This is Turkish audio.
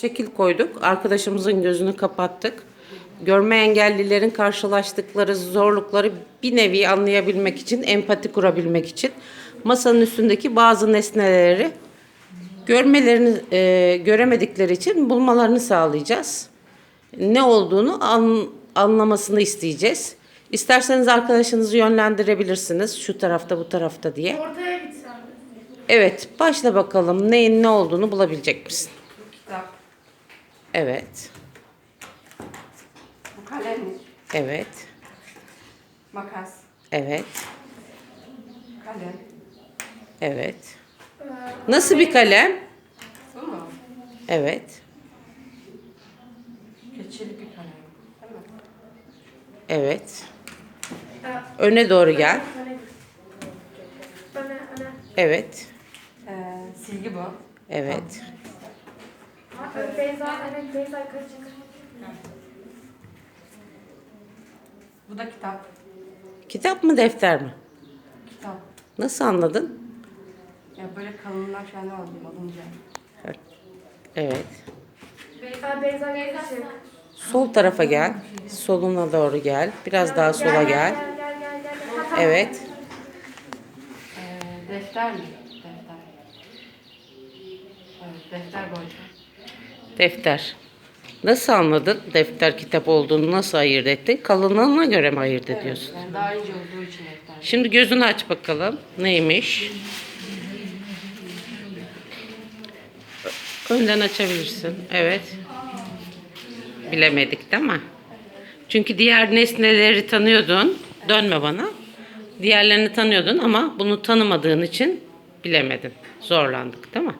şekil koyduk. Arkadaşımızın gözünü kapattık. Görme engellilerin karşılaştıkları zorlukları bir nevi anlayabilmek için, empati kurabilmek için masanın üstündeki bazı nesneleri görmelerini e, göremedikleri için bulmalarını sağlayacağız. Ne olduğunu an- anlamasını isteyeceğiz. İsterseniz arkadaşınızı yönlendirebilirsiniz şu tarafta bu tarafta diye. Ortaya gitsen. Evet, başla bakalım neyin ne olduğunu bulabilecek misin? Kitap. Evet, Bu evet, Makas. evet, Kalem. evet. Nasıl bir kalem? Bu mu? Evet, Keçeli bir kalem. Değil mi? evet. Öne doğru gel. Evet, Ee, silgi bu. evet. Ha, Beyza, evet Beyza yukarı çık. Bu da kitap. Kitap mı defter mi? Kitap. Nasıl anladın? Ya böyle kalınlar falan aldım alınca. Evet. Ha, Beyza yukarı çık. Sol tarafa gel. Soluna doğru gel. Biraz daha sola gel. Gel, gel, gel, gel. Ha, tamam. Evet. Ee, defter mi? Defter. Evet, defter boyutu. Defter. Nasıl anladın? Defter kitap olduğunu nasıl ayırt ettin? Kalınlığına göre mi ayırt ediyorsun? Yani daha ince olduğu için defter. Şimdi gözünü aç bakalım. Neymiş? Önden açabilirsin. Evet. Bilemedik değil mi? Çünkü diğer nesneleri tanıyordun. Dönme bana. Diğerlerini tanıyordun ama bunu tanımadığın için bilemedin. Zorlandık değil mi?